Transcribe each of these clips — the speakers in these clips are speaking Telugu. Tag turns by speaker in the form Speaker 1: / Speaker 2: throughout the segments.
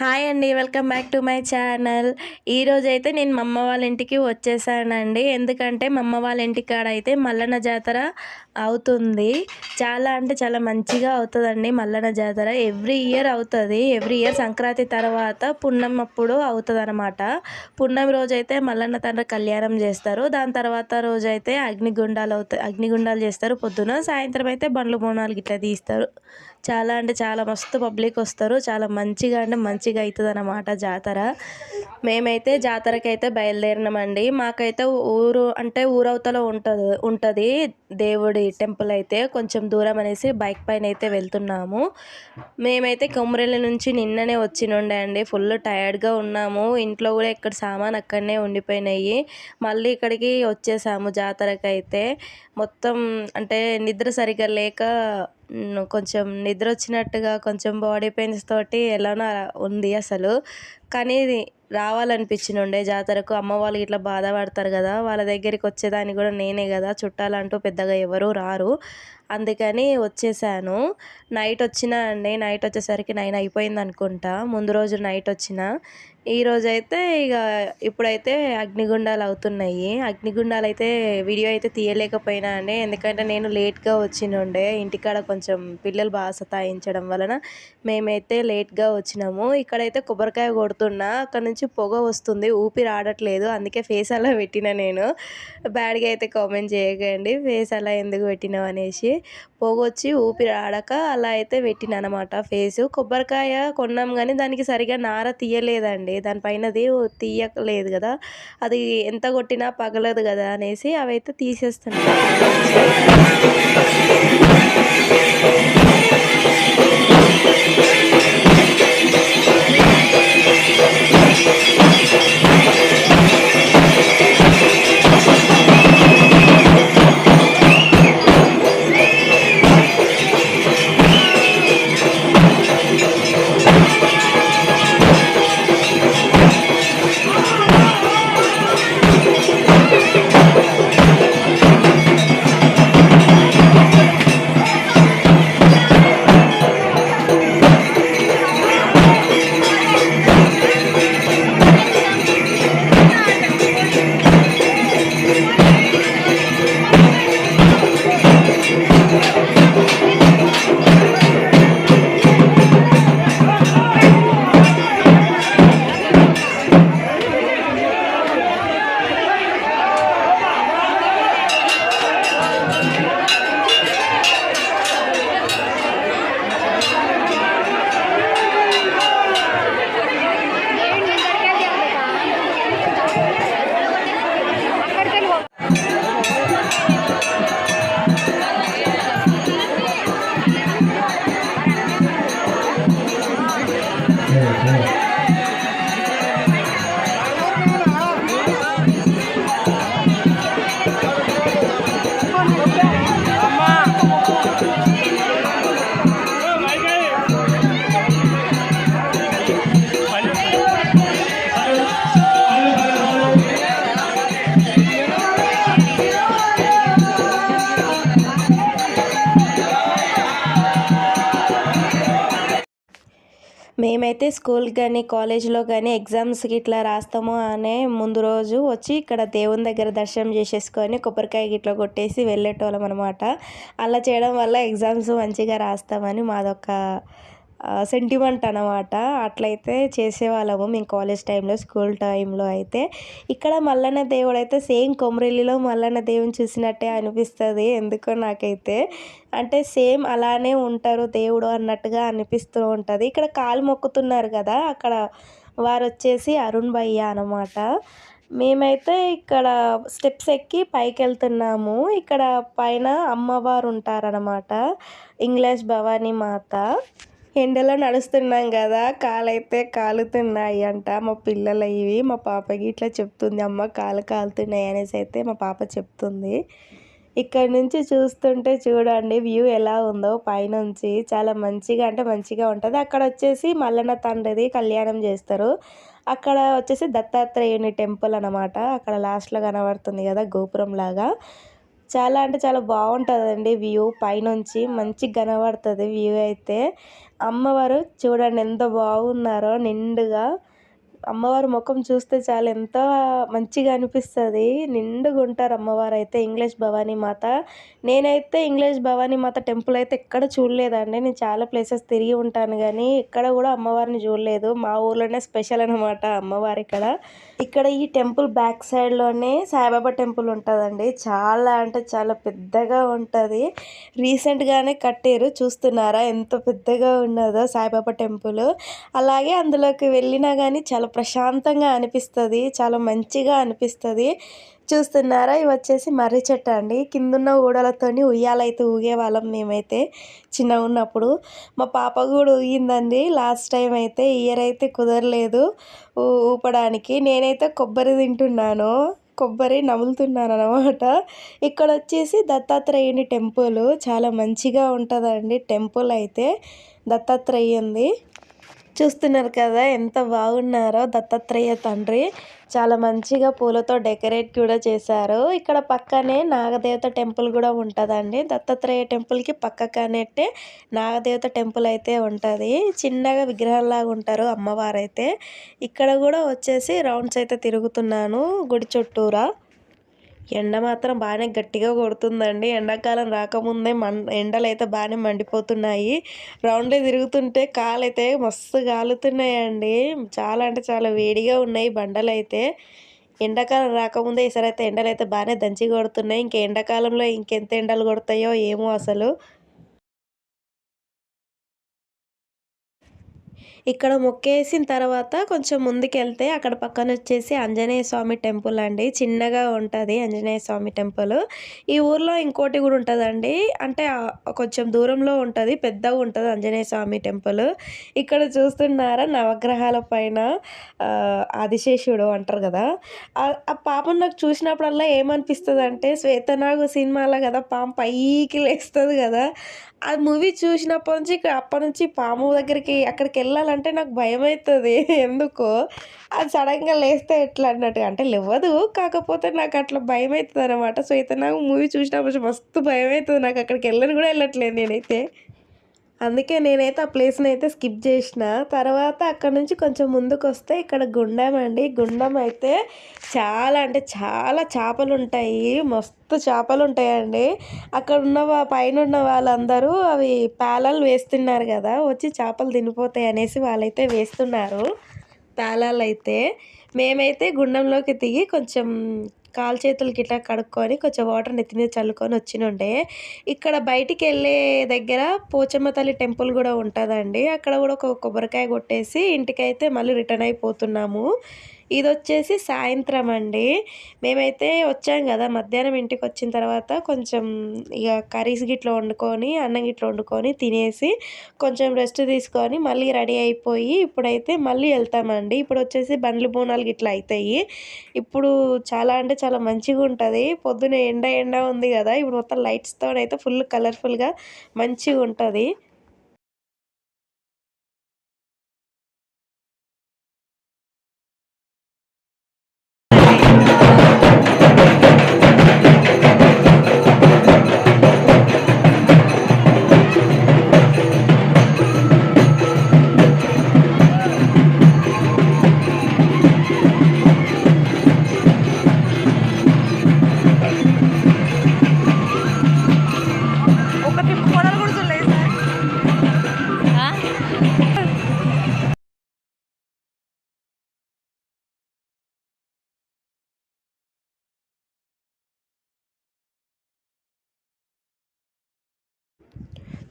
Speaker 1: హాయ్ అండి welcome back to my channel. ఈరోజు అయితే నేను మా అమ్మ వాళ్ళ ఇంటికి వచ్చేసానండి. ఎందుకంటే మా అమ్మ వాళ్ళ ఇంటి కాడ అయితే మల్లన్న జాతర అవుతుంది. చాలా అంటే చాలా మంచిగా అవుతుందండి మల్లన్న జాతర. ఎవ్రీ ఇయర్ అవుతుంది. ఎవ్రీ ఇయర్ సంక్రాంతి తర్వాత పున్నం అప్పుడు అవుతుంది అనమాట పున్నం రోజైతే మల్లన్న తండ్రి కళ్యాణం చేస్తారు. దాని తర్వాత రోజు అయితే అగ్నిగుండాలు అవుతాయి అగ్నిగుండాలు చేస్తారు. పొద్దున సాయంత్రం అయితే బండ్లు బోనాలు గిట్లా తీస్తారు. చాలా అంటే చాలా మస్తు పబ్లిక్ వస్తారు. చాలా మంచిగా అంటే మంచి మంచిగా అవుతుంది అన్నమాట జాతర. మేమైతే జాతరకి అయితే బయలుదేరినామండి. మాకైతే ఊరు అంటే ఊరవతల ఉంటుంది ఉంటుంది. దేవుడి టెంపుల్ అయితే కొంచెం దూరం అనేసి బైక్ పైన అయితే వెళ్తున్నాము. మేమైతే కొమ్మరెల్లి నుంచి నిన్ననే వచ్చినుండే అండి. ఫుల్ టయర్డ్గా ఉన్నాము. ఇంట్లో కూడా ఇక్కడ సామాన్ అక్కడనే ఉండిపోయినాయి. మళ్ళీ ఇక్కడికి వచ్చేసాము జాతరకైతే. మొత్తం అంటే నిద్ర సరిగ్గా లేక కొంచెం నిద్ర వచ్చినట్టుగా కొంచెం బాడీ పెయిన్స్ తోటి ఎలానో ఉంది అసలు. కానీ రావాలనిపించింది ఉండే జాతరకు. అమ్మ వాళ్ళు ఇట్లా బాధపడతారు కదా వాళ్ళ దగ్గరికి వచ్చేదాన్ని కూడా నేనే కదా. చుట్టాలంటూ పెద్దగా ఎవరూ రారు. అందుకని వచ్చేసాను. నైట్ వచ్చినా అండి. నైట్ వచ్చేసరికి నైన్ అయిపోయింది అనుకుంటా ముందు రోజు నైట్ వచ్చిన. ఈరోజైతే ఇక ఇప్పుడైతే అగ్నిగుండాలు అవుతున్నాయి. అగ్నిగుండాలు అయితే వీడియో అయితే తీయలేకపోయినా అండి. ఎందుకంటే నేను లేట్గా వచ్చినుండే. ఇంటికాడ కొంచెం పిల్లలు బాగా సతాయించడం వలన మేమైతే లేట్గా వచ్చినాము. ఇక్కడైతే కొబ్బరికాయ కొడుతున్నా. అక్కడ నుంచి పొగ వస్తుంది. ఊపిరి ఆడట్లేదు అందుకే ఫేస్ అలా పెట్టిన నేను. బ్యాడ్గా అయితే కామెంట్ చేయకండి. ఫేస్ అలా ఎందుకు పెట్టినావు అనేసి. పొగ వచ్చి ఊపిరి ఆడక అలా అయితే పెట్టిన అనమాట ఫేస్. కొబ్బరికాయ కొన్నాం కానీ దానికి సరిగా నార తీయలేదండి. దానిపైనది తీయలేదు కదా. అది ఎంత కొట్టినా పగలదు కదా అనేసి అవైతే అయితే తీసేస్తున్నాను మేమైతే స్కూల్ కానీ కాలేజ్లో కానీ ఎగ్జామ్స్కి ఇట్లా రాస్తాము అనే ముందు రోజు వచ్చి ఇక్కడ దేవుని దగ్గర దర్శనం చేసేసుకొని కొబ్బరికాయ గిట్లా కొట్టేసి వెళ్ళేటోళ్ళం అనమాట అలా చేయడం వల్ల ఎగ్జామ్స్ మంచిగా రాస్తామని మాదొక సెంటిమెంట్ అనమాట అట్లయితే చేసేవాళ్ళము మేము కాలేజ్ టైంలో స్కూల్ టైంలో అయితే. ఇక్కడ మల్లన్న దేవుడు అయితే సేమ్ కొమరెల్లిలో మల్లన్న దేవుని చూసినట్టే అనిపిస్తుంది. ఎందుకో నాకైతే అంటే సేమ్ అలానే ఉంటారు దేవుడు అన్నట్టుగా అనిపిస్తూ ఉంటుంది. ఇక్కడ కాలు మొక్కుతున్నారు కదా అక్కడ వారు వచ్చేసి అరుణ్ భయ్య అనమాట మేమైతే ఇక్కడ స్టెప్స్ ఎక్కి పైకి వెళ్తున్నాము ఇక్కడ పైన అమ్మవారు ఉంటారనమాట ఇంగ్లీష్ భవానీ మాత. ఎండలో నడుస్తున్నాం కదా కాలైతే కాలుతున్నాయి అంట. మా పిల్లలు ఇవి మా పాపకి ఇట్లా చెప్తుంది అమ్మ కాలు కాలుతున్నాయి అనేసి అయితే మా పాప చెప్తుంది. ఇక్కడ నుంచి చూస్తుంటే చూడండి వ్యూ ఎలా ఉందో పైనుంచి. చాలా మంచిగా అంటే మంచిగా ఉంటుంది. అక్కడ వచ్చేసి మల్లన్న తండ్రిది కళ్యాణం చేస్తారు. అక్కడ వచ్చేసి దత్తాత్రేయుని టెంపుల్ అనమాట అక్కడ లాస్ట్లో కనబడుతుంది కదా గోపురం లాగా. చాలా అంటే చాలా బాగుంటుందండి వ్యూ పైనుంచి. మంచి కనబడుతుంది వ్యూ అయితే. అమ్మవారు చూడండి ఎంత బాగున్నారో నిండుగా. అమ్మవారి ముఖం చూస్తే చాలా ఎంత మంచిగా అనిపిస్తుంది. నిండుగా ఉంటారు అమ్మవారు అయితే ఇంగ్లీష్ భవానీ మాత. నేనైతే ఇంగ్లీష్ భవానీ మాత టెంపుల్ అయితే ఎక్కడ చూడలేదండి. నేను చాలా ప్లేసెస్ తిరిగి ఉంటాను కానీ ఇక్కడ కూడా అమ్మవారిని చూడలేదు. మా ఊర్లోనే స్పెషల్ అనమాట అమ్మవారు ఇక్కడ. ఇక్కడ ఈ టెంపుల్ బ్యాక్ సైడ్లోనే సాయిబాబా టెంపుల్ ఉంటుందండి. చాలా అంటే చాలా పెద్దగా ఉంటుంది. రీసెంట్గానే కట్టారు. చూస్తున్నారా? ఎంత పెద్దగా ఉన్నదో సాయిబాబా టెంపుల్. అలాగే అందులోకి వెళ్ళినా కానీ చాలా ప్రశాంతంగా అనిపిస్తుంది చాలా మంచిగా అనిపిస్తుంది. చూస్తున్నారా? ఇవి వచ్చేసి మర్రి చెట్టు అండి. కిందున్న ఊడలతోని ఉయ్యాలైతే ఊగేవాళ్ళం మేమైతే చిన్నగా ఉన్నప్పుడు మా పాప కూడా ఊగిందండి. లాస్ట్ టైం అయితే ఇయర్ అయితే కుదరలేదు ఊపడానికి. నేనైతే కొబ్బరి తింటున్నాను. కొబ్బరి నములుతున్నాను అనమాట ఇక్కడ వచ్చేసి దత్తాత్రేయుని టెంపుల్. చాలా మంచిగా ఉంటుందండి టెంపుల్ అయితే. దత్తాత్రేయుంది. చూస్తున్నారు కదా ఎంత బాగున్నారో దత్తాత్రేయ తండ్రి. చాలా మంచిగా పూలతో డెకరేట్ కూడా చేశారు. ఇక్కడ పక్కనే నాగదేవత టెంపుల్ కూడా ఉంటుందండి. దత్తాత్రేయ టెంపుల్కి పక్కకనేట్టే నాగదేవత టెంపుల్ అయితే ఉంటుంది. చిన్నగా విగ్రహంలాగా ఉంటారు అమ్మవారు అయితే ఇక్కడ కూడా వచ్చేసి రౌండ్స్ అయితే తిరుగుతున్నాను గుడి చుట్టూరా. ఎండ మాత్రం బాగానే గట్టిగా కొడుతుందండి. ఎండాకాలం రాకముందే మం ఎండలు అయితే బాగానే మండిపోతున్నాయి. రౌండ్లో తిరుగుతుంటే కాలు అయితే మస్తు కాలుతున్నాయండి చాలా అంటే చాలా వేడిగా ఉన్నాయి బండలు అయితే ఎండాకాలం రాకముందే ఈసారి అయితే ఎండలు అయితే బాగానే దంచి కొడుతున్నాయి ఇంకా ఎండాకాలంలో ఇంకెంత ఎండలు కొడతాయో ఏమో అసలు. ఇక్కడ మొక్కేసిన తర్వాత కొంచెం ముందుకెళ్తే అక్కడ పక్కన వచ్చేసి ఆంజనేయ స్వామి టెంపుల్ అండి. చిన్నగా ఉంటుంది ఆంజనేయ స్వామి టెంపుల్. ఈ ఊర్లో ఇంకోటి కూడా ఉంటుందండి. అంటే కొంచెం దూరంలో ఉంటుంది పెద్దగా ఉంటుంది ఆంజనేయ స్వామి టెంపుల్. ఇక్కడ చూస్తున్నారా నవగ్రహాల పైన ఆదిశేషుడు అంటారు కదా. ఆ పాపను నాకు చూసినప్పుడల్లా ఏమనిపిస్తుంది అంటే శ్వేతనాగు సినిమాలో కదా పాము పైకి లేస్తుంది కదా. ఆ మూవీ చూసినప్పటి నుంచి అప్పటి నుంచి పాము దగ్గరికి అక్కడికి వెళ్ళాలంటే నాకు భయం అవుతుంది. ఎందుకో? అది సడన్గా లేస్తే ఎట్లా అన్నట్టుగా అంటే లేవదు కాకపోతే నాకు అట్లా భయం అవుతుంది అనమాట సో అయితే నాకు మూవీ చూసినప్పుడు మస్తు భయం అవుతుంది. నాకు అక్కడికి వెళ్ళని కూడా వెళ్ళట్లేదు నేనైతే. అందుకే నేనైతే ఆ ప్లేస్ని అయితే స్కిప్ చేసిన. తర్వాత అక్కడ నుంచి కొంచెం ముందుకు వస్తే ఇక్కడ గుండం అండి. గుండం అయితే చాలా అంటే చాలా చేపలు ఉంటాయి మస్తు చేపలు ఉంటాయండి అక్కడ ఉన్న పైన ఉన్న వాళ్ళందరూ అవి పేలాలు వేస్తున్నారు కదా వచ్చి చేపలు తినిపోతాయి అనేసి వాళ్ళైతే వేస్తున్నారు పేలాలు అయితే మేమైతే గుండంలోకి దిగి కొంచెం కాలు చేతులకి ఇట్లా కడుక్కొని కొంచెం వాటర్ నెత్తి మీద చల్లుకొని వచ్చినుండే ఇక్కడ బయటికి వెళ్ళే దగ్గర పోచమ్మ తల్లి టెంపుల్ కూడా ఉంటుందండి. అక్కడ కూడా ఒక కొబ్బరికాయ కొట్టేసి ఇంటికైతే మళ్ళీ రిటర్న్ అయిపోతున్నాము. ఇది వచ్చేసి సాయంత్రం అండి మేమైతే వచ్చాం కదా మధ్యాహ్నం ఇంటికి వచ్చిన తర్వాత కొంచెం ఇక కర్రీస్ గిట్ల వండుకొని అన్నం గిట్ల వండుకొని తినేసి కొంచెం రెస్ట్ తీసుకొని మళ్ళీ రెడీ అయిపోయి ఇప్పుడైతే మళ్ళీ వెళ్తామండి. ఇప్పుడు వచ్చేసి బండ్లు బోనాలు గిట్ల అవుతాయి ఇప్పుడు చాలా అంటే చాలా మంచిగా ఉంటుంది పొద్దున ఎండ ఎండ ఉంది కదా ఇప్పుడు మొత్తం లైట్స్తో అయితే ఫుల్ కలర్ఫుల్గా మంచిగా ఉంటుంది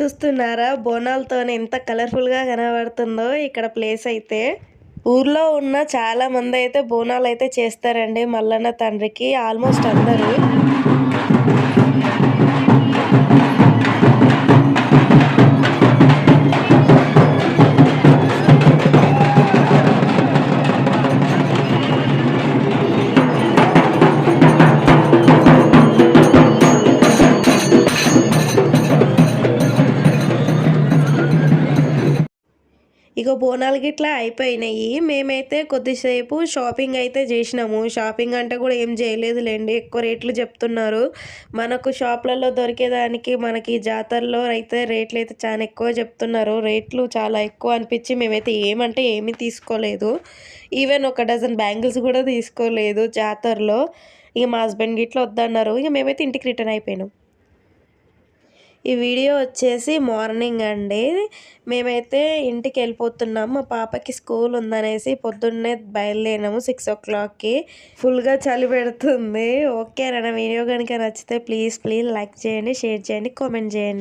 Speaker 1: చూస్తున్నారా? బోనాలతోనే ఎంత కలర్ఫుల్గా కనబడుతుందో ఇక్కడ ప్లేస్ అయితే. ఊర్లో ఉన్న చాలా మంది అయితే బోనాలు అయితే చేస్తారండి మల్లన్న తండ్రికి. ఆల్మోస్ట్ అందరూ. బోనాలు గిట్లా అయిపోయినాయి. మేమైతే కొద్దిసేపు షాపింగ్ అయితే చేసినాము. షాపింగ్ అంటే కూడా ఏం చేయలేదులేండి. ఎక్కువ రేట్లు చెప్తున్నారు. మనకు షాప్లలో దొరికేదానికి మనకి జాతరలో అయితే రేట్లు అయితే చాలా ఎక్కువ చెప్తున్నారు. రేట్లు చాలా ఎక్కువ అనిపించి మేమైతే ఏమంటే ఏమీ తీసుకోలేదు. ఈవెన్ ఒక డజన్ బ్యాంగిల్స్ కూడా తీసుకోలేదు జాతరలో. ఇక మా హస్బెండ్ గిట్లా వద్దన్నారు. ఇక మేమైతే ఇంటికి రిటర్న్ అయిపోయినాం. ఈ వీడియో వచ్చేసి మార్నింగ్ అండి. మేమైతే ఇంటికి వెళ్ళిపోతున్నాం మా పాపకి స్కూల్ ఉందనేసి పొద్దున్నే బయలుదేరినాము సిక్స్ ఓ క్లాక్కి. ఫుల్గా చలి పెడుతుంది. ఓకే నా వీడియో కనుక నచ్చితే ప్లీజ్ ప్లీజ్ లైక్ చేయండి షేర్ చేయండి కామెంట్ చేయండి.